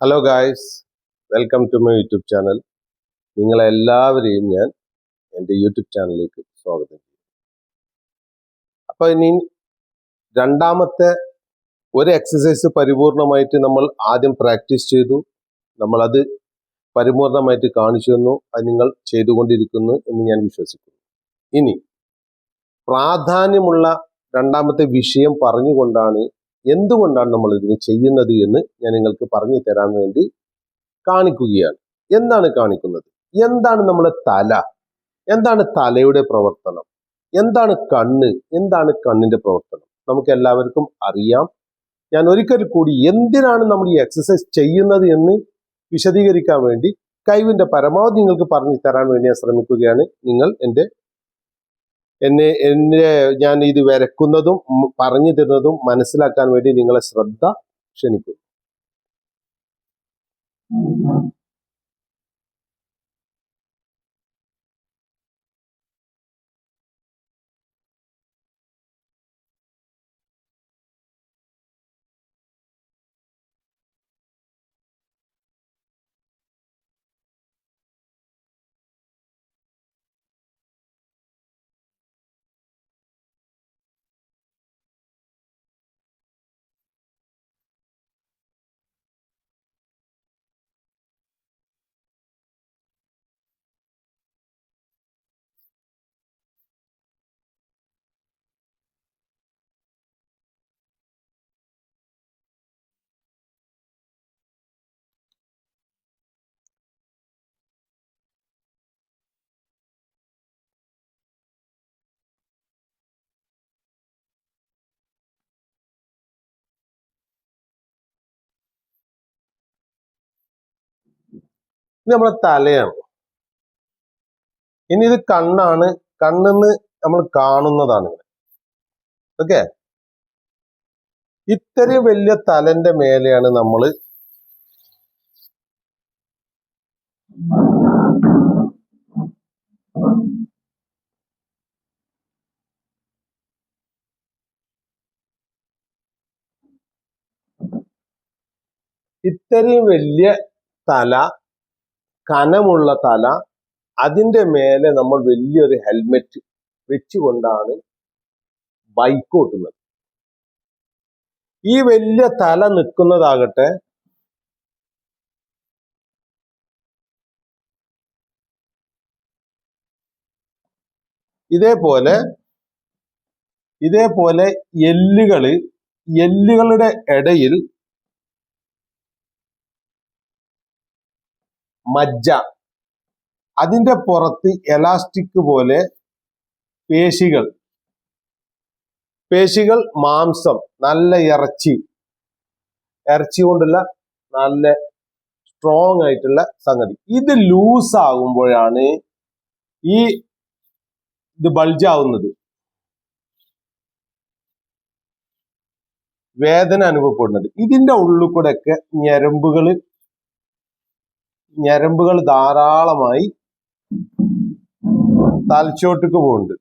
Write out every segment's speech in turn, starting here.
Hello guys welcome to my YouTube channel നിങ്ങളെല്ലാവരെയും ഞാൻ എന്റെ യൂട്യൂബ് ചാനലിലേക്ക് സ്വാഗതം. ചെയ്യുന്നു അപ്പോൾ ഇനി രണ്ടാമത്തെ ഒരു എക്സസൈസ് പരിപൂർണമായിട്ട് നമ്മൾ ആദ്യം പ്രാക്ടീസ് ചെയ്തു. നമ്മളത് പരിപൂർണമായിട്ട് കാണിച്ചു തന്നു. അത് നിങ്ങൾ ചെയ്തുകൊണ്ടിരിക്കുന്നു എന്ന് ഞാൻ വിശ്വസിക്കുന്നു. ഇനി പ്രാധാന്യമുള്ള രണ്ടാമത്തെ വിഷയം പറഞ്ഞുകൊണ്ടാണ് എന്തുകൊണ്ടാണ് നമ്മൾ ഇതിന് ചെയ്യുന്നത് എന്ന് ഞാൻ നിങ്ങൾക്ക് പറഞ്ഞു തരാൻ വേണ്ടി കാണിക്കുകയാണ്. എന്താണ് കാണിക്കുന്നത്? എന്താണ് നമ്മുടെ തല? എന്താണ് തലയുടെ പ്രവർത്തനം? എന്താണ് കണ്ണ്? എന്താണ് കണ്ണിന്റെ പ്രവർത്തനം? നമുക്ക് എല്ലാവർക്കും അറിയാം. ഞാൻ ഒരിക്കൽ കൂടി എന്തിനാണ് നമ്മൾ ഈ എക്സസൈസ് ചെയ്യുന്നത് എന്ന് വിശദീകരിക്കാൻ വേണ്ടി കഴിവിന്റെ പരമാവധി നിങ്ങൾക്ക് പറഞ്ഞു തരാൻ വേണ്ടി ഞാൻ ശ്രമിക്കുകയാണ്. നിങ്ങൾ എന്റെ എന്നെ എന്നെ ഞാൻ ഇത് വരക്കുന്നതും പറഞ്ഞു തരുന്നതും മനസ്സിലാക്കാൻ വേണ്ടി നിങ്ങളെ ശ്രദ്ധ ക്ഷണിക്കുന്നു. ഇത് നമ്മുടെ തലയാണ്. ഇനി ഇത് കണ്ണാണ്. കണ്ണെന്ന് നമ്മൾ കാണുന്നതാണ് ഓക്കെ? ഇത്രയും വലിയ തലന്റെ മേലെയാണ് നമ്മൾ ഇത്രയും വലിയ തല കനമുള്ള തല അതിന്റെ മേലെ നമ്മൾ വലിയൊരു ഹെൽമെറ്റ് വെച്ചുകൊണ്ടാണ് ബൈക്ക് ഓട്ടുന്നത്. ഈ വലിയ തല നിൽക്കുന്നതാകട്ടെ ഇതേപോലെ ഇതേപോലെ എല്ലുകൾ എല്ലുകളുടെ ഇടയിൽ മജ്ജ. അതിന്റെ പുറത്ത് എലാസ്റ്റിക് പോലെ പേശികൾ. പേശികൾ മാംസം നല്ല ഇറച്ചി. ഇറച്ചി കൊണ്ടുള്ള നല്ല സ്ട്രോങ് ആയിട്ടുള്ള സംഗതി. ഇത് ലൂസ് ആകുമ്പോഴാണ് ഈ ഇത് ബൾജ് ആവുന്നത്. വേദന അനുഭവപ്പെടുന്നത്. ഇതിന്റെ ഉള്ളിൽ കൂടെ ഒക്കെ ഞരമ്പുകൾ ഞരമ്പുകൾ ധാരാളമായി തലച്ചോട്ടുക്ക് പോകുന്നുണ്ട്.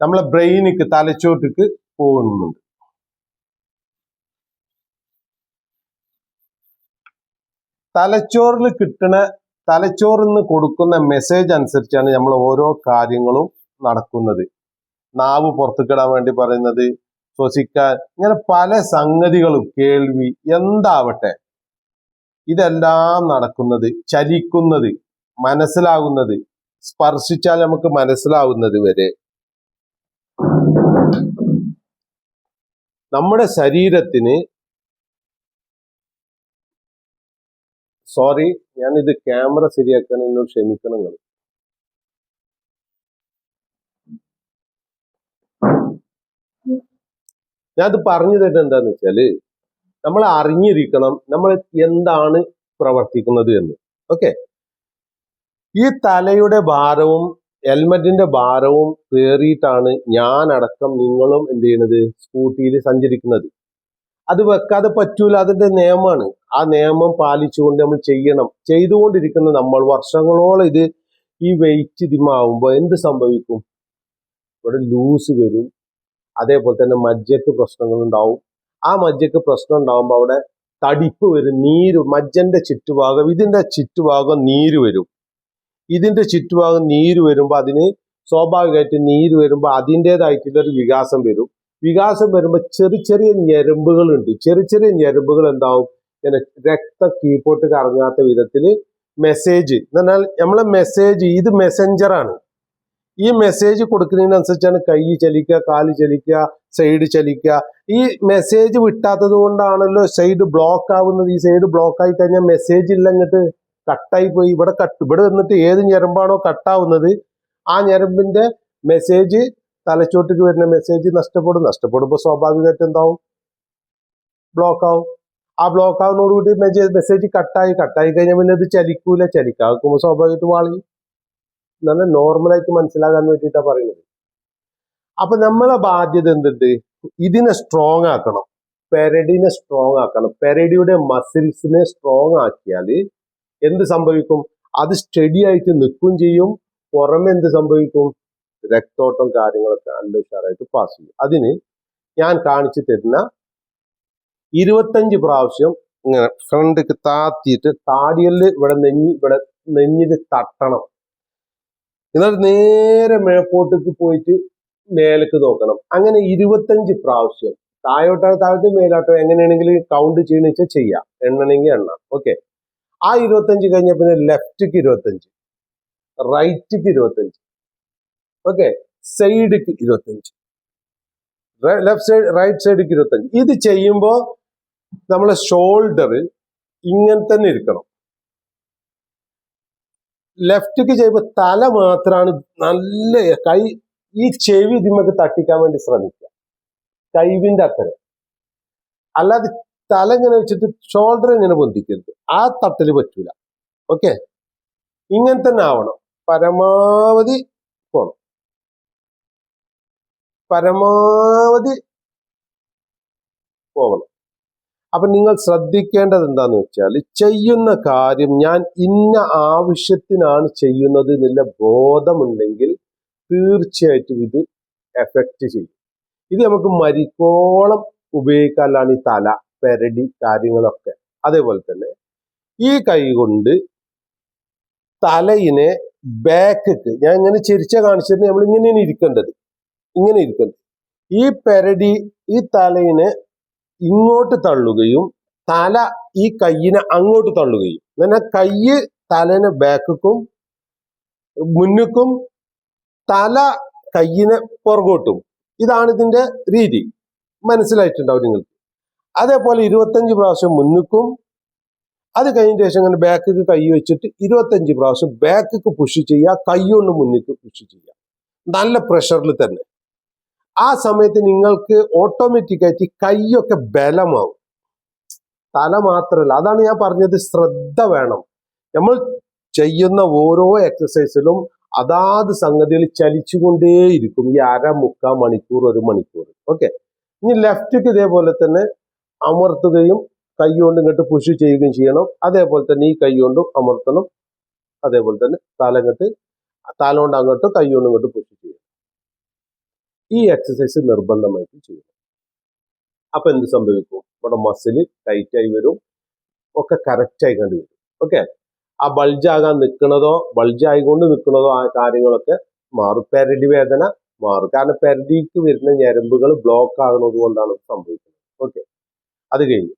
നമ്മളെ ബ്രെയിനിക്ക് തലച്ചോട്ടിക്ക് പോകുന്നുണ്ട്. തലച്ചോറിൽ കിട്ടുന്ന തലച്ചോറിൽ നിന്ന് കൊടുക്കുന്ന മെസ്സേജ് അനുസരിച്ചാണ് നമ്മൾ ഓരോ കാര്യങ്ങളും നടക്കുന്നത്. നാവ് പുറത്തുക്കിടാൻ വേണ്ടി പറയുന്നത് ശ്വസിക്കാൻ. ഇങ്ങനെ പല സംഗതികളും കേൾവി എന്താവട്ടെ. ഇതെല്ലാം നടക്കുന്നത് ചലിക്കുന്നത് മനസ്സിലാകുന്നത് സ്പർശിച്ചാൽ നമുക്ക് മനസ്സിലാവുന്നത് വരെ. നമ്മുടെ ശരീരത്തിന് സോറി ഞാനിത് ക്യാമറ ശരിയാക്കാൻ എന്നോട് ക്ഷമിക്കണം ഞാനത് പറഞ്ഞു തരുന്നത് എന്താന്ന് വെച്ചാൽ നമ്മൾ അറിഞ്ഞിരിക്കണം നമ്മൾ എന്താണ് പ്രവർത്തിക്കുന്നത് എന്ന്. ഓക്കെ? ഈ തലയുടെ ഭാരവും ഹെൽമറ്റിന്റെ ഭാരവും കയറിയിട്ടാണ് ഞാൻ അടക്കം നിങ്ങളും എന്ത് ചെയ്യുന്നത് സ്കൂട്ടിയിൽ സഞ്ചരിക്കുന്നത്. അത് വെക്കാതെ പറ്റൂല. അതിന്റെ നിയമമാണ്? ആ നിയമം പാലിച്ചുകൊണ്ട് നമ്മൾ ചെയ്യണം. ചെയ്തുകൊണ്ടിരിക്കുന്ന നമ്മൾ വർഷങ്ങളോളം ഇത് ഈ വെയിറ്റ് ഇതിമാവുമ്പോൾ എന്ത് സംഭവിക്കും? ഇവിടെ ലൂസ് വരും. അതേപോലെ തന്നെ മജ്ജക്ക് പ്രശ്നങ്ങൾ ഉണ്ടാവും ആ മജ്ജക്ക് പ്രശ്നം ഉണ്ടാകുമ്പോൾ അവിടെ തടിപ്പ് വരും നീര് മജ്ജന്റെ ചുറ്റുഭാഗം ഇതിന്റെ ചുറ്റുഭാഗം നീര് വരും. ഇതിന്റെ ചുറ്റുഭാഗം നീര് വരുമ്പോൾ അതിന് സ്വാഭാവികമായിട്ട് നീര് വരുമ്പോൾ അതിന്റെതായിട്ടുള്ള ഒരു വികാസം വരും. വികാസം വരുമ്പോൾ ചെറിയ ചെറിയ ഞരമ്പുകളുണ്ട്. ചെറിയ ചെറിയ ഞരമ്പുകൾ എന്താവും? ഇങ്ങനെ രക്ത കീപ്പോട്ട് കറങ്ങാത്ത വിധത്തിൽ മെസ്സേജ് എന്ന് പറഞ്ഞാൽ നമ്മളെ മെസ്സേജ് ഇത് മെസ്സഞ്ചറാണ്. ഈ മെസ്സേജ് കൊടുക്കുന്നതിനനുസരിച്ചാണ് കൈ ചലിക്കുക കാൽ ചലിക്കുക സൈഡ് ചലിക്കുക. ഈ മെസ്സേജ് വിട്ടാത്തത് കൊണ്ടാണല്ലോ സൈഡ് ബ്ലോക്ക് ആവുന്നത്. ഈ സൈഡ് ബ്ലോക്ക് ആയി കഴിഞ്ഞാൽ മെസ്സേജ് ഇല്ല അങ്ങോട്ട് കട്ടായി പോയി ഇവിടെ കട്ട് ഇവിടെ വന്നിട്ട് ഏത് ഞരമ്പാണോ കട്ടാവുന്നത് ആ ഞരമ്പിന്റെ മെസ്സേജ് തലച്ചോട്ടിക്ക് വരുന്ന മെസ്സേജ് നഷ്ടപ്പെടും. നഷ്ടപ്പെടുമ്പോൾ സ്വാഭാവികമായിട്ട് എന്താവും? ബ്ലോക്ക് ആവും. ആ ബ്ലോക്ക് ആവുന്നതോടുകൂടി മെസ്സേജ് കട്ടായി കട്ടായി കഴിഞ്ഞാൽ പിന്നെ അത് ചലിക്കൂല. ചലിക്കാക്കുമ്പോൾ സ്വാഭാവികമായിട്ട് വാളി നല്ല നോർമലായിട്ട് മനസ്സിലാകാൻ വേണ്ടിയിട്ടാണ് പറയുന്നത്. അപ്പൊ നമ്മളെ ബാധ്യത എന്തുണ്ട്? ഇതിനെ സ്ട്രോങ് ആക്കണം. പെരഡിനെ സ്ട്രോങ് ആക്കണം. പെരഡിയുടെ മസിൽസിനെ സ്ട്രോങ് ആക്കിയാൽ എന്ത് സംഭവിക്കും? അത് സ്റ്റഡി ആയിട്ട് നിൽക്കും ചെയ്യും. പുറമെ എന്ത് സംഭവിക്കും? രക്തോട്ടം കാര്യങ്ങളൊക്കെ നല്ല ഉഷാറായിട്ട് പാസ് ചെയ്യും. അതിന് ഞാൻ കാണിച്ചു തരുന്ന ഇരുപത്തഞ്ച് പ്രാവശ്യം ഇങ്ങനെ ഫ്രണ്ടിക്ക് താത്തിയിട്ട് താടിയൽ ഇവിടെ നെഞ്ഞി ഇവിടെ നെഞ്ഞിൽ തട്ടണം. എന്നിട്ട് നേരെ മേപ്പോട്ടേക്ക് പോയിട്ട് മേലേക്ക് നോക്കണം. അങ്ങനെ ഇരുപത്തഞ്ച് പ്രാവശ്യം. താഴോട്ടാണ് താഴോട്ട് മേലോട്ടോ എങ്ങനെയാണെങ്കിൽ കൗണ്ട് ചെയ്യണമെന്ന് വെച്ചാൽ ചെയ്യാം. എണ്ണണമെങ്കിൽ എണ്ണ. ഓക്കെ ആ ഇരുപത്തഞ്ച് കഴിഞ്ഞ പിന്നെ ലെഫ്റ്റിക്ക് ഇരുപത്തഞ്ച്. റൈറ്റിക്ക് ഇരുപത്തഞ്ച്. ഓക്കെ സൈഡിക്ക് ഇരുപത്തഞ്ച്. ലെഫ്റ്റ് സൈഡ് റൈറ്റ് സൈഡിക്ക് ഇരുപത്തഞ്ച്. ഇത് ചെയ്യുമ്പോൾ നമ്മളെ ഷോൾഡർ ഇങ്ങനെ തന്നെ ഇരിക്കണം. ലെഫ്റ്റിക്ക് ചെയ്യുമ്പോൾ തല മാത്രമാണ് നല്ല കൈ ഈ ചെവി ഇതിമ്മക്ക് തട്ടിക്കാൻ വേണ്ടി ശ്രമിക്കുക. കൈവിന്റെ അത്ര അല്ലാതെ തല ഇങ്ങനെ വെച്ചിട്ട് ഷോൾഡർ ഇങ്ങനെ പൊന്തിക്കരുത്. ആ തട്ടൽ പറ്റൂല. ഓക്കെ ഇങ്ങനെ തന്നെ ആവണം. പരമാവധി പോണം. പരമാവധി പോകണം അപ്പൊ നിങ്ങൾ ശ്രദ്ധിക്കേണ്ടത് എന്താന്ന് വെച്ചാൽ ചെയ്യുന്ന കാര്യം ഞാൻ ഇന്ന ആവശ്യത്തിനാണ് ചെയ്യുന്നത് എന്നുള്ള ബോധമുണ്ടെങ്കിൽ തീർച്ചയായിട്ടും ഇത് എഫക്റ്റ് ചെയ്യും. ഇത് നമുക്ക് മരിക്കോളം ഉപയോഗിക്കാനാണ് ഈ തല പെരടി കാര്യങ്ങളൊക്കെ. അതേപോലെ തന്നെ ഈ കൈ കൊണ്ട് തലയിനെ ബാക്ക് ഞാൻ ഇങ്ങനെ ചിരിച്ച കാണിച്ചിട്ട് നമ്മൾ ഇങ്ങനെയാണ് ഇരിക്കേണ്ടത്. ഇങ്ങനെ ഇരിക്കേണ്ടത്. ഈ പെരടി ഈ തലയിനെ ഇങ്ങോട്ട് തള്ളുകയും തല ഈ കയ്യിനെ അങ്ങോട്ട് തള്ളുകയും. അങ്ങനെ കയ്യ് തലനെ ബാക്കും മുന്നുക്കും തല കയ്യിനെ പുറകോട്ടും. ഇതാണ് ഇതിന്റെ രീതി. മനസ്സിലായിട്ടുണ്ടാവും നിങ്ങൾക്ക്. അതേപോലെ ഇരുപത്തഞ്ച് പ്രാവശ്യം മുന്നുക്കും അത് കഴിഞ്ഞ ശേഷം അങ്ങനെ ബാക്കിക്ക് കൈ വെച്ചിട്ട് ഇരുപത്തഞ്ച് പ്രാവശ്യം ബാക്കിക്ക് പുഷ് ചെയ്യുക കൈ കൊണ്ട് മുന്നിക്ക് പുഷ് ചെയ്യുക. നല്ല പ്രഷറിൽ തന്നെ. ആ സമയത്ത് നിങ്ങൾക്ക് ഓട്ടോമാറ്റിക് ആയിട്ട് കൈയൊക്കെ ബലമാവും. തല മാത്രമല്ല അതാണ് ഞാൻ പറഞ്ഞത് ശ്രദ്ധ വേണം. നമ്മൾ ചെയ്യുന്ന ഓരോ എക്സസൈസിലും അതാത് സംഗതികൾ ചലിച്ചുകൊണ്ടേയിരിക്കും. ഈ അര മുക്കാൽ മണിക്കൂർ ഒരു മണിക്കൂർ. ഓക്കെ ഇനി ലെഫ്റ്റിക്ക് ഇതേപോലെ തന്നെ അമർത്തുകയും കൈ കൊണ്ട് ഇങ്ങോട്ട് പുഷ് ചെയ്യുകയും ചെയ്യണം. അതേപോലെ തന്നെ ഈ കൈ കൊണ്ടും അമർത്തണം. അതേപോലെ തന്നെ തല ഇങ്ങോട്ട് തല കൊണ്ട് അങ്ങോട്ട് കൈ കൊണ്ട് ഇങ്ങോട്ട് പുഷ് ചെയ്യണം ഈ എക്സസൈസ് നിർബന്ധമായിട്ട് ചെയ്യണം. അപ്പൊ എന്ത് സംഭവിക്കും? നമ്മുടെ മസിൽ ടൈറ്റായി വരും. ഒക്കെ കറക്റ്റ് ആയി കണ്ടു വരും. ഓക്കെ ആ ബൾജാകാൻ നിൽക്കുന്നതോ ബൾജ് ബൾജായിക്കൊണ്ട് നിൽക്കുന്നതോ ആ കാര്യങ്ങളൊക്കെ മാറും. പെരടി വേദന മാറും. കാരണം പെരടിക്ക് വരുന്ന ഞരമ്പുകൾ ബ്ലോക്ക് ആകുന്നത് കൊണ്ടാണ് സംഭവിക്കുന്നത്. ഓക്കെ അത് കഴിഞ്ഞു.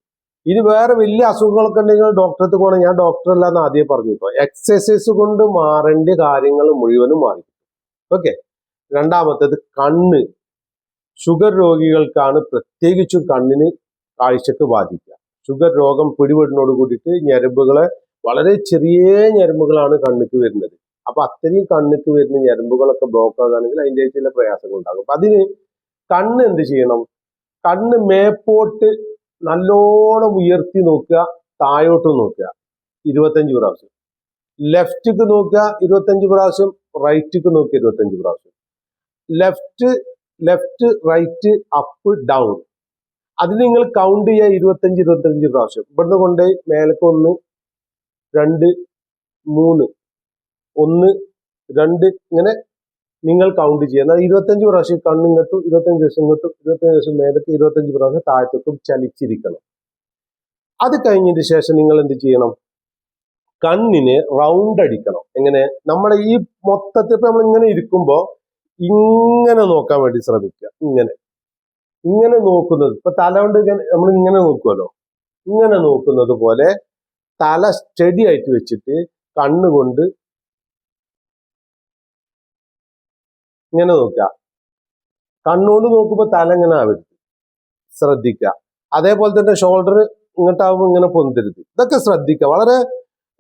ഇനി വേറെ വലിയ അസുഖങ്ങളൊക്കെ ഉണ്ടെങ്കിൽ ഡോക്ടറെ പോകണം. ഞാൻ ഡോക്ടർ അല്ലാന്ന് ആദ്യം പറഞ്ഞു ഇപ്പോൾ എക്സസൈസ് കൊണ്ട് മാറേണ്ട കാര്യങ്ങൾ മുഴുവനും മാറി ഓക്കെ രണ്ടാമത്തേത് കണ്ണ്. ഷുഗർ രോഗികൾക്കാണ് പ്രത്യേകിച്ചും കണ്ണിന് കാഴ്ചക്ക് ബാധിക്കുക. ഷുഗർ രോഗം പിടിപെടുന്നതോട് കൂടിയിട്ട് ഞരമ്പുകളെ വളരെ ചെറിയ ഞരമ്പുകളാണ് കണ്ണിക്ക് വരുന്നത്. അപ്പൊ അത്രയും കണ്ണിക്ക് വരുന്ന ഞരമ്പുകളൊക്കെ ബ്ലോക്ക് ആകുകയാണെങ്കിൽ അതിന്റെ ചില പ്രയാസങ്ങൾ ഉണ്ടാകും. അപ്പൊ അതിന് കണ്ണ് എന്ത് ചെയ്യണം? കണ്ണ് മേപ്പോട്ട് നല്ലോണം ഉയർത്തി നോക്കുക താഴോട്ട് നോക്കുക. ഇരുപത്തഞ്ച് പ്രാവശ്യം. ലെഫ്റ്റിക്ക് നോക്കുക ഇരുപത്തഞ്ച് പ്രാവശ്യം. റൈറ്റിക്ക് നോക്കുക ഇരുപത്തഞ്ച് പ്രാവശ്യം. Left left right up down. അത് നിങ്ങൾ കൗണ്ട് ചെയ്യുക ഇരുപത്തഞ്ച് ഇരുപത്തഞ്ച് പ്രാവശ്യം. ഇവിടുന്ന് കൊണ്ട് മേലേക്ക് ഒന്ന് രണ്ട് മൂന്ന് ഒന്ന് രണ്ട് ഇങ്ങനെ നിങ്ങൾ കൗണ്ട് ചെയ്യുക എന്നാൽ ഇരുപത്തഞ്ച് പ്രാവശ്യം കണ്ണും കെട്ടും ഇരുപത്തഞ്ച് ദിവസം കെട്ടും ഇരുപത്തഞ്ച് ദിവസം മേലത്ത് ഇരുപത്തഞ്ച് പ്രാവശ്യം താഴത്തേക്കും ചലിച്ചിരിക്കണം. അത് കഴിഞ്ഞതിന് ശേഷം നിങ്ങൾ എന്ത് ചെയ്യണം? കണ്ണിന് റൗണ്ട് അടിക്കണം. എങ്ങനെ? നമ്മുടെ ഈ മൊത്തത്തിൽ ഇപ്പൊ നമ്മൾ ഇങ്ങനെ ഇരിക്കുമ്പോ ഇങ്ങനെ നോക്കാൻ വേണ്ടി ശ്രമിക്കുക. ഇങ്ങനെ. ഇങ്ങനെ നോക്കുന്നത് ഇപ്പൊ തല കൊണ്ട് നമ്മൾ ഇങ്ങനെ നോക്കുമല്ലോ ഇങ്ങനെ നോക്കുന്നത് പോലെ തല സ്റ്റഡി ആയിട്ട് വെച്ചിട്ട് കണ്ണുകൊണ്ട് ഇങ്ങനെ നോക്കുക. കണ്ണുകൊണ്ട് നോക്കുമ്പോൾ തല ഇങ്ങനെ ആവരുത്. ശ്രദ്ധിക്കുക. അതേപോലെ തന്നെ ഷോൾഡർ ഇങ്ങോട്ടാവുമ്പോൾ ഇങ്ങനെ പൊന്തരുത്. ഇതൊക്കെ ശ്രദ്ധിക്കുക. വളരെ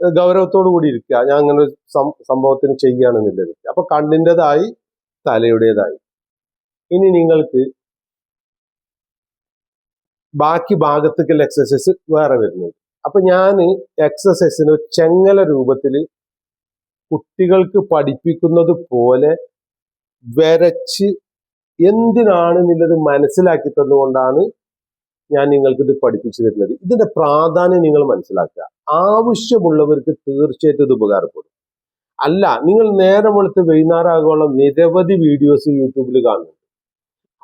ഗൗരവത്തോടു കൂടി ഇരിക്കുക. ഞാൻ അങ്ങനെ സംഭവത്തിന് ചെയ്യുകയാണെന്നില്ല. അപ്പൊ കണ്ണിന്റെതായി തലയുടേതായി. ഇനി നിങ്ങൾക്ക് ബാക്കി ഭാഗത്തേക്കുള്ള എക്സസൈസ് വേറെ വരുന്നത് അപ്പൊ ഞാൻ എക്സസൈസിന് ചെങ്ങല രൂപത്തിൽ കുട്ടികൾക്ക് പഠിപ്പിക്കുന്നത് പോലെ വരച്ച് എന്തിനാണെന്നുള്ളത് മനസ്സിലാക്കി തന്നുകൊണ്ടാണ് ഞാൻ നിങ്ങൾക്ക് ഇത് പഠിപ്പിച്ചു തരുന്നത്. ഇതിന്റെ പ്രാധാന്യം നിങ്ങൾ മനസ്സിലാക്കുക. ആവശ്യമുള്ളവർക്ക് തീർച്ചയായിട്ടും ഇത് ഉപകാരപ്പെടും. അല്ല നിങ്ങൾ നേരം വെളുത്ത് വൈകുന്നേരമാകോളം നിരവധി വീഡിയോസ് യൂട്യൂബിൽ കാണുന്നുണ്ട്.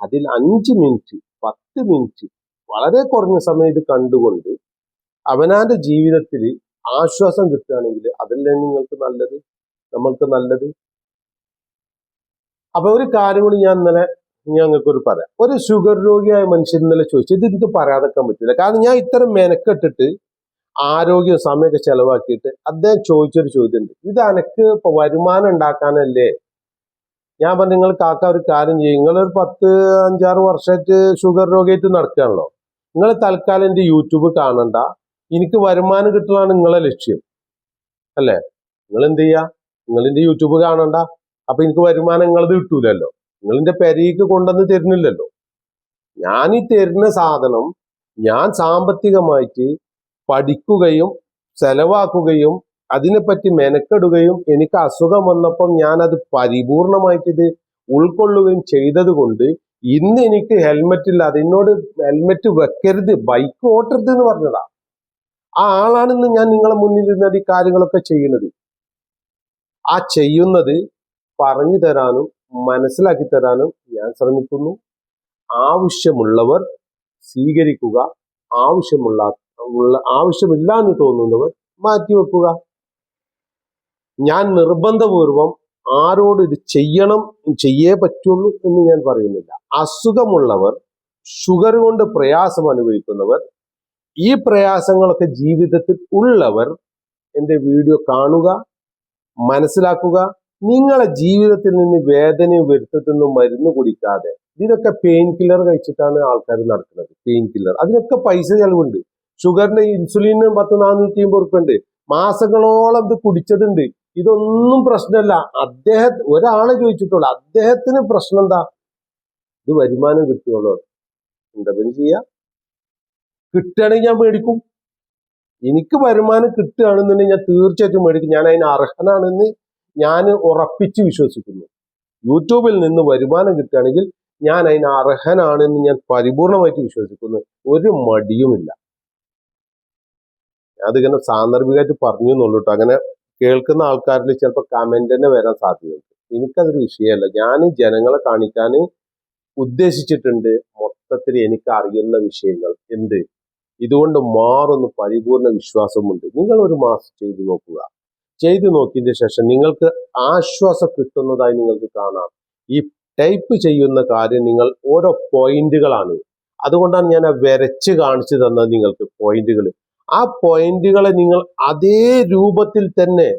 അതിൽ അഞ്ച് മിനിറ്റ് പത്ത് മിനിറ്റ് വളരെ കുറഞ്ഞ സമയം ഇത് കണ്ടുകൊണ്ട് അവനാന്റെ ജീവിതത്തിൽ ആശ്വാസം കിട്ടുകയാണെങ്കിൽ അതല്ലേ നിങ്ങൾക്ക് നല്ലത് നമ്മൾക്ക് നല്ലത്. അപ്പൊ ഒരു കാര്യം കൂടി ഞാൻ ഇന്നലെ ഞങ്ങൾക്കൊരു പറയാം. ഒരു ഷുഗർ രോഗിയായ മനുഷ്യൻ ഇന്നലെ ചോദിച്ചു ഇത് എനിക്ക് പറയാതെക്കാൻ പറ്റില്ല. കാരണം ഞാൻ ഇത്തരം മെനക്കെട്ടിട്ട് ആരോഗ്യം സമയമൊക്കെ ചെലവാക്കിയിട്ട് അദ്ദേഹം ചോദിച്ചൊരു ചോദ്യമുണ്ട്. ഇത് അനക്ക് ഇപ്പൊ വരുമാനം ഉണ്ടാക്കാനല്ലേ? ഞാൻ പറഞ്ഞു നിങ്ങൾ കാക്ക ഒരു കാര്യം ചെയ്യും. നിങ്ങളൊരു പത്ത് അഞ്ചാറ് വർഷമായിട്ട് ഷുഗർ രോഗിയായിട്ട് നടക്കുകയാണല്ലോ നിങ്ങൾ തൽക്കാലം എന്റെ യൂട്യൂബ് കാണണ്ട. എനിക്ക് വരുമാനം കിട്ടലാണ് നിങ്ങളെ ലക്ഷ്യം. അല്ലേ? നിങ്ങൾ എന്ത് ചെയ്യാ? നിങ്ങൾ എന്റെ യൂട്യൂബ് കാണണ്ട. അപ്പൊ എനിക്ക് വരുമാനം നിങ്ങളത് കിട്ടൂലല്ലോ. നിങ്ങളിന്റെ പെരയ്ക്ക് കൊണ്ടുവന്ന് തരുന്നില്ലല്ലോ. ഞാൻ ഈ തരുന്ന സാധനം ഞാൻ സാമ്പത്തികമായിട്ട് പഠിക്കുകയും ചെലവാക്കുകയും അതിനെപ്പറ്റി മെനക്കെടുകയും എനിക്ക് അസുഖം വന്നപ്പം ഞാൻ അത് പരിപൂർണമായിട്ട് ഇത് ഉൾക്കൊള്ളുകയും ചെയ്തത് കൊണ്ട് ഇന്ന് എനിക്ക് ഹെൽമെറ്റ് ഇല്ലാതെ എന്നോട് ഹെൽമെറ്റ് വെക്കരുത്. ബൈക്ക് ഓട്ടരുത് എന്ന് പറഞ്ഞതാ. ആ ആളാണെന്ന് ഞാൻ നിങ്ങളെ മുന്നിൽ ഇരുന്നത് ഈ കാര്യങ്ങളൊക്കെ ചെയ്യുന്നത്. ആ ചെയ്യുന്നത് പറഞ്ഞു തരാനും മനസ്സിലാക്കി തരാനും ഞാൻ ശ്രമിക്കുന്നു. ആവശ്യമുള്ളവർ സ്വീകരിക്കുക. ആവശ്യമുള്ള ഉള്ള ആവശ്യമില്ല എന്ന് തോന്നുന്നവർ മാറ്റിവെക്കുക. ഞാൻ നിർബന്ധപൂർവം ആരോട് ഇത് ചെയ്യണം ചെയ്യേ പറ്റുള്ളൂ എന്ന് ഞാൻ പറയുന്നില്ല. അസുഖമുള്ളവർ ഷുഗർ കൊണ്ട് പ്രയാസം അനുഭവിക്കുന്നവർ ഈ പ്രയാസങ്ങളൊക്കെ ജീവിതത്തിൽ ഉള്ളവർ എന്റെ വീഡിയോ കാണുക മനസ്സിലാക്കുക. നിങ്ങളെ ജീവിതത്തിൽ നിന്ന് വേദനയും വരുത്തത്തിനും മരുന്ന് കുടിക്കാതെ. ഇതിനൊക്കെ പെയിൻ കില്ലർ കഴിച്ചിട്ടാണ് ആൾക്കാർ നടക്കുന്നത്. Pain killer. അതിനൊക്കെ പൈസ ചെലവുണ്ട്. ഷുഗറിന്റെ ഇൻസുലിന് പത്ത് നാനൂറ്റി അമ്പത് ഉറുപ്പ ഉണ്ട്. മാസങ്ങളോളം ഇത് കുടിച്ചതുണ്ട്. ഇതൊന്നും പ്രശ്നമല്ല. അദ്ദേഹം ഒരാളെ ചോദിച്ചിട്ടുള്ളൂ. അദ്ദേഹത്തിന് പ്രശ്നം എന്താ? ഇത് വരുമാനം കിട്ടുകയുള്ളൂ എന്താ പിന്നെ ചെയ്യാ? കിട്ടുകയാണെങ്കിൽ ഞാൻ മേടിക്കും. എനിക്ക് വരുമാനം കിട്ടുകയാണെന്നുണ്ടെങ്കിൽ ഞാൻ തീർച്ചയായിട്ടും മേടിക്കും. ഞാൻ അതിന് അർഹനാണെന്ന് ഞാൻ ഉറപ്പിച്ച് വിശ്വസിക്കുന്നു. യൂട്യൂബിൽ നിന്ന് വരുമാനം കിട്ടുകയാണെങ്കിൽ ഞാൻ അതിന് അർഹനാണെന്ന് ഞാൻ പരിപൂർണമായിട്ട് വിശ്വസിക്കുന്നു. ഒരു മടിയുമില്ല. അതിങ്ങനെ സാന്ദർഭികമായിട്ട് പറഞ്ഞു എന്നുള്ളൂ കേട്ടോ അങ്ങനെ കേൾക്കുന്ന ആൾക്കാരിൽ ചിലപ്പോൾ കമന്റ് തന്നെ വരാൻ സാധ്യതയുണ്ട്. എനിക്കതൊരു വിഷയമല്ല. ഞാൻ ജനങ്ങളെ കാണിക്കാൻ ഉദ്ദേശിച്ചിട്ടുണ്ട്. മൊത്തത്തിൽ എനിക്ക് അറിയുന്ന വിഷയങ്ങൾ എന്ത്? ഇതുകൊണ്ട് മാറുന്ന പരിപൂർണ വിശ്വാസമുണ്ട്. നിങ്ങൾ ഒരു മാസം ചെയ്തു നോക്കുക. ചെയ്തു നോക്കിയതിന് ശേഷം നിങ്ങൾക്ക് ആശ്വാസം കിട്ടുന്നതായി നിങ്ങൾക്ക് കാണാം. ഈ ടൈപ്പ് ചെയ്യുന്ന കാര്യം നിങ്ങൾ ഓരോ പോയിന്റുകളാണ് അതുകൊണ്ടാണ് ഞാൻ വരച്ച് കാണിച്ചു തന്നത് നിങ്ങൾക്ക് പോയിന്റുകൾ ആ പോയിന്റുകളെ നിങ്ങൾ അതേ രൂപത്തിൽ തന്നെ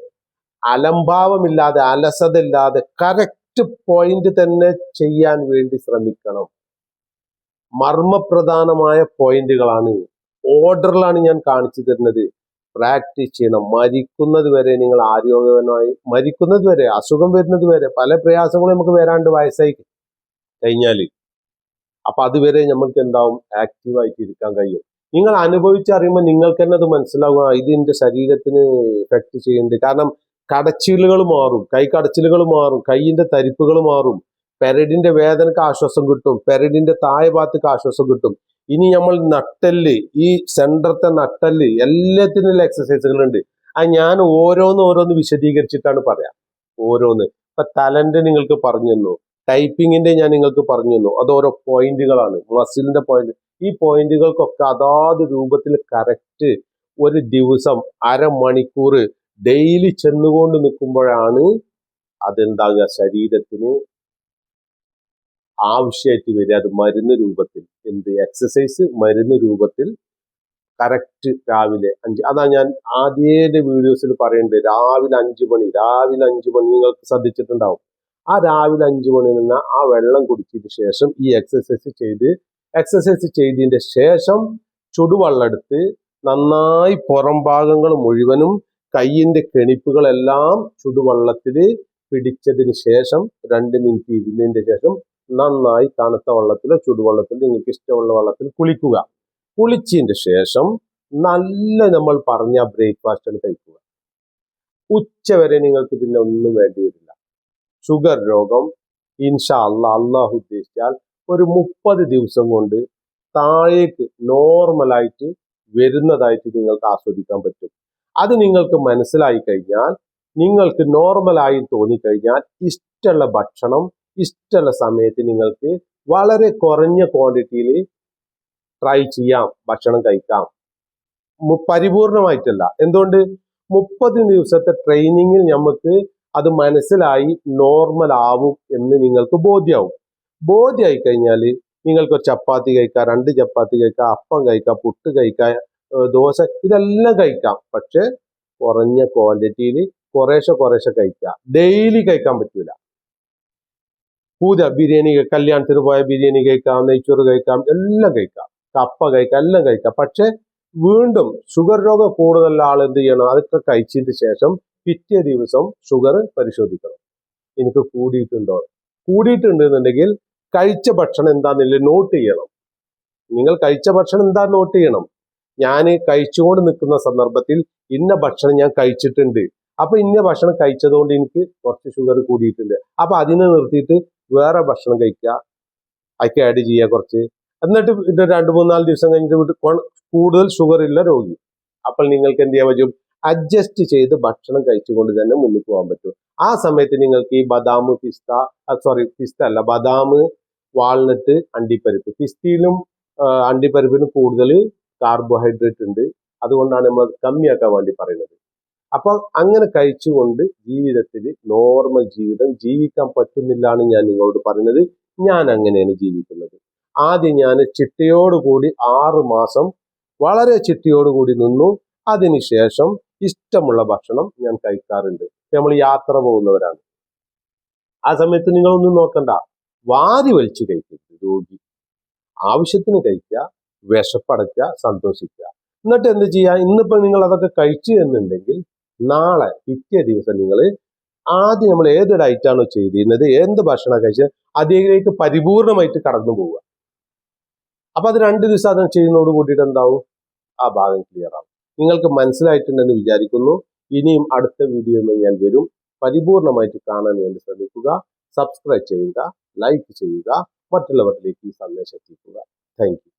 അലംഭാവമില്ലാതെ അലസതയില്ലാതെ കറക്റ്റ് പോയിന്റ് തന്നെ ചെയ്യാൻ വേണ്ടി ശ്രമിക്കണം. മർമ്മപ്രധാനമായ പോയിന്റുകളാണ്. ഓർഡറിലാണ് ഞാൻ കാണിച്ചു തരുന്നത്. പ്രാക്ടീസ് ചെയ്യണം. മരിക്കുന്നത് വരെ നിങ്ങൾ ആരോഗ്യവനായി മരിക്കുന്നത് വരെ അസുഖം വരുന്നത് വരെ പല പ്രയാസങ്ങളും നമുക്ക് വരാണ്ട് വയസ്സായി കഴിഞ്ഞാൽ അപ്പൊ അതുവരെ നമ്മൾക്ക് എന്താവും? ആക്റ്റീവായിട്ട് ഇരിക്കാൻ കഴിയും. നിങ്ങൾ അനുഭവിച്ചറിയുമ്പോൾ നിങ്ങൾക്ക് തന്നെ അത് മനസ്സിലാകും ഇത് എന്റെ ശരീരത്തിന് എഫക്ട് ചെയ്യുന്നുണ്ട്. കാരണം കടച്ചിലുകൾ മാറും. കൈ കടച്ചിലുകൾ മാറും. കൈയിന്റെ തരിപ്പുകൾ മാറും. പെരടിന്റെ വേദനക്ക് ആശ്വാസം കിട്ടും. പെരടിന്റെ താഴെ ഭാഗത്തേക്ക് ആശ്വാസം കിട്ടും. ഇനി നമ്മൾ നട്ടൽ ഈ സെന്ററത്തെ നട്ടൽ എല്ലാത്തിനുള്ള എക്സസൈസുകൾ ഉണ്ട്. അത് ഞാൻ ഓരോന്ന് ഓരോന്ന് വിശദീകരിച്ചിട്ടാണ് പറയാം. ഓരോന്ന്. ഇപ്പൊ ടാലന്റ് നിങ്ങൾക്ക് പറഞ്ഞു തന്നു. ടൈപ്പിങ്ങിന്റെ ഞാൻ നിങ്ങൾക്ക് പറഞ്ഞു തന്നു. അത് ഓരോ പോയിന്റുകളാണ് മസിലിന്റെ പോയിന്റ് ഈ പോയിന്റുകൾക്കൊക്കെ അതാത് രൂപത്തിൽ കറക്റ്റ് ഒരു ദിവസം അരമണിക്കൂർ ഡെയിലി ചെന്നുകൊണ്ട് നിൽക്കുമ്പോഴാണ് അതെന്താകുക? ശരീരത്തിന് ആവശ്യമായിട്ട് വരിക. അത് മരുന്ന് രൂപത്തിൽ. എന്ത്? എക്സസൈസ് മരുന്ന് രൂപത്തിൽ കറക്റ്റ് രാവിലെ അഞ്ച്. അതാ ഞാൻ ആദ്യത്തെ വീഡിയോസിൽ പറയുന്നുണ്ട് രാവിലെ അഞ്ചു മണി. രാവിലെ അഞ്ചു മണി നിങ്ങൾക്ക് ശ്രദ്ധിച്ചിട്ടുണ്ടാവും. ആ രാവിലെ അഞ്ചു മണി നിന്ന് ആ വെള്ളം കുടിച്ചതിന് ശേഷം ഈ എക്സസൈസ് ചെയ്ത് എക്സസൈസ് ചെയ്തതിന്റെ ശേഷം ചുടുവെള്ളം എടുത്ത് നന്നായി പുറം ഭാഗങ്ങൾ മുഴുവനും കയ്യിന്റെ കെണിപ്പുകളെല്ലാം ചുടുവെള്ളത്തിൽ പിടിച്ചതിന് ശേഷം രണ്ട് മിനിറ്റ് ഇരുന്നതിന്റെ ശേഷം നന്നായി തണുത്ത വെള്ളത്തിലോ ചുടുവെള്ളത്തിലോ നിങ്ങൾക്ക് ഇഷ്ടമുള്ള വെള്ളത്തിൽ കുളിക്കുക. കുളിച്ചതിന്റെ ശേഷം നല്ല നമ്മൾ പറഞ്ഞ ബ്രേക്ക്ഫാസ്റ്റാണ് കഴിക്കുക. ഉച്ചവരെ നിങ്ങൾക്ക് പിന്നെ ഒന്നും വേണ്ടി വരില്ല. ഷുഗർ രോഗം ഇൻഷാ അള്ളാഹ് അള്ളാഹു ഉദ്ദേശിച്ചാൽ ഒരു മുപ്പത് ദിവസം കൊണ്ട് താഴേക്ക് നോർമലായിട്ട് വരുന്നതായിട്ട് നിങ്ങൾക്ക് ആസ്വദിക്കാൻ പറ്റും. അത് നിങ്ങൾക്ക് മനസ്സിലായി കഴിഞ്ഞാൽ നിങ്ങൾക്ക് നോർമലായി തോന്നിക്കഴിഞ്ഞാൽ ഇഷ്ടമുള്ള ഭക്ഷണം ഇഷ്ടമുള്ള സമയത്ത് നിങ്ങൾക്ക് വളരെ കുറഞ്ഞ ക്വാണ്ടിറ്റിയിൽ ട്രൈ ചെയ്യാം ഭക്ഷണം കഴിക്കാം. പരിപൂർണമായിട്ടല്ല. എന്തുകൊണ്ട്? മുപ്പത് ദിവസത്തെ ട്രെയിനിങ്ങിൽ നമുക്ക് അത് മനസ്സിലായി നോർമൽ ആവും എന്ന് നിങ്ങൾക്ക് ബോധ്യമാവും ബോധ്യമായി കഴിഞ്ഞാൽ നിങ്ങൾക്ക് ചപ്പാത്തി കഴിക്കാം രണ്ട് ചപ്പാത്തി കഴിക്കാം അപ്പം കഴിക്കാം പുട്ട് കഴിക്കാം ദോശ ഇതെല്ലാം കഴിക്കാം. പക്ഷേ കുറഞ്ഞ ക്വാണ്ടിറ്റിയിൽ കുറേശ്ശെ കുറേശ്ശെ കഴിക്കാം. ഡെയിലി കഴിക്കാൻ പറ്റൂല. പൂജ ബിരിയാണി കല്യാണത്തിന് പോയ ബിരിയാണി കഴിക്കാം നെയ്ച്ചോറ് കഴിക്കാം എല്ലാം കഴിക്കാം. കപ്പ കഴിക്കാം എല്ലാം കഴിക്കാം. പക്ഷെ വീണ്ടും ഷുഗർ രോഗം കൂടുതലുള്ള ആൾ എന്ത് ചെയ്യണം? അതൊക്കെ കഴിച്ചതിന് ശേഷം പിറ്റേ ദിവസം ഷുഗർ പരിശോധിക്കണം. എനിക്ക് കൂടിയിട്ടുണ്ടോ? കൂടിയിട്ടുണ്ട് എന്നുണ്ടെങ്കിൽ കഴിച്ച ഭക്ഷണം എന്താന്നില്ല നോട്ട് ചെയ്യണം. നിങ്ങൾ കഴിച്ച ഭക്ഷണം എന്താ നോട്ട് ചെയ്യണം? ഞാൻ കഴിച്ചുകൊണ്ട് നിൽക്കുന്ന സന്ദർഭത്തിൽ ഇന്ന ഭക്ഷണം ഞാൻ കഴിച്ചിട്ടുണ്ട്. അപ്പൊ ഇന്ന ഭക്ഷണം കഴിച്ചതുകൊണ്ട് എനിക്ക് കുറച്ച് ഷുഗർ കൂടിയിട്ടുണ്ട്. അപ്പൊ അതിനെ നിർത്തിയിട്ട് വേറെ ഭക്ഷണം കഴിക്കുക. അതൊക്കെ ആഡ് ചെയ്യുക കുറച്ച്. എന്നിട്ട് ഇത് രണ്ട് മൂന്നാൽ ദിവസം കഴിഞ്ഞിട്ട് കൂടുതൽ ഷുഗർ ഉള്ള രോഗി. അപ്പോൾ നിങ്ങൾക്ക് എന്ത് ചെയ്യാൻ പറ്റും? അഡ്ജസ്റ്റ് ചെയ്ത് ഭക്ഷണം കഴിച്ചുകൊണ്ട് തന്നെ മുന്നിൽ പോകാൻ പറ്റും. ആ സമയത്ത് നിങ്ങൾക്ക് ഈ ബദാം പിസ്ത സോറി പിസ്ത അല്ല ബദാം വാൾനട്ട് അണ്ടിപ്പരിപ്പ്. പിസ്തയിലും അണ്ടിപ്പരിപ്പിന് കൂടുതൽ കാർബോഹൈഡ്രേറ്റ് ഉണ്ട്. അതുകൊണ്ടാണ് നമ്മൾ കമ്മിയാക്കാൻ വേണ്ടി പറയുന്നത്. അപ്പൊ അങ്ങനെ കഴിച്ചുകൊണ്ട് ജീവിതത്തിൽ നോർമൽ ജീവിതം ജീവിക്കാൻ പറ്റുന്നില്ല എന്ന് ഞാൻ നിങ്ങളോട് പറയുന്നത് ഞാൻ അങ്ങനെയാണ് ജീവിക്കുന്നത്. ആദ്യം ഞാൻ ചിട്ടയോടുകൂടി ആറു മാസം വളരെ ചിട്ടയോടുകൂടി നിന്നു. അതിനുശേഷം ഇഷ്ടമുള്ള ഭക്ഷണം ഞാൻ കഴിക്കാറുണ്ട്. നമ്മൾ യാത്ര പോകുന്നവരാണ്. ആ സമയത്ത് നിങ്ങളൊന്നും നോക്കണ്ട. വാരി വലിച്ചു കഴിക്കരുത് രോഗി ആവശ്യത്തിന് കഴിക്കുക വിശപ്പടയ്ക്കുക സന്തോഷിക്കുക. എന്നിട്ട് എന്ത് ചെയ്യുക? ഇന്നിപ്പോ നിങ്ങൾ അതൊക്കെ കഴിച്ചു എന്നുണ്ടെങ്കിൽ നാളെ പിറ്റേ ദിവസം നിങ്ങൾ ആദ്യം നമ്മൾ ഏത് ഡയറ്റ് ആണോ ചെയ്തിരുന്നത് എന്ത് ഭക്ഷണം കഴിച്ചത് അതിലേക്ക് പരിപൂർണമായിട്ട് കടന്നു പോവുക. അപ്പൊ അത് രണ്ട് ദിവസം അത് ചെയ്യുന്നതോട് കൂടിയിട്ട് എന്താവും? ആ ഭാഗം ക്ലിയർ ആവും. നിങ്ങൾക്ക് മനസ്സിലായിട്ടുണ്ടെന്ന് വിചാരിക്കുന്നു. ഇനിയും അടുത്ത വീഡിയോയുമായി ഞാൻ വരും. പരിപൂർണമായിട്ട് കാണാൻ വേണ്ടി ശ്രമിക്കുക സബ്സ്ക്രൈബ് ചെയ്യുക. ലൈക്ക് ചെയ്യുക മറ്റുള്ളവരിലേക്ക് ഈ സന്ദേശം എത്തിക്കുക. താങ്ക്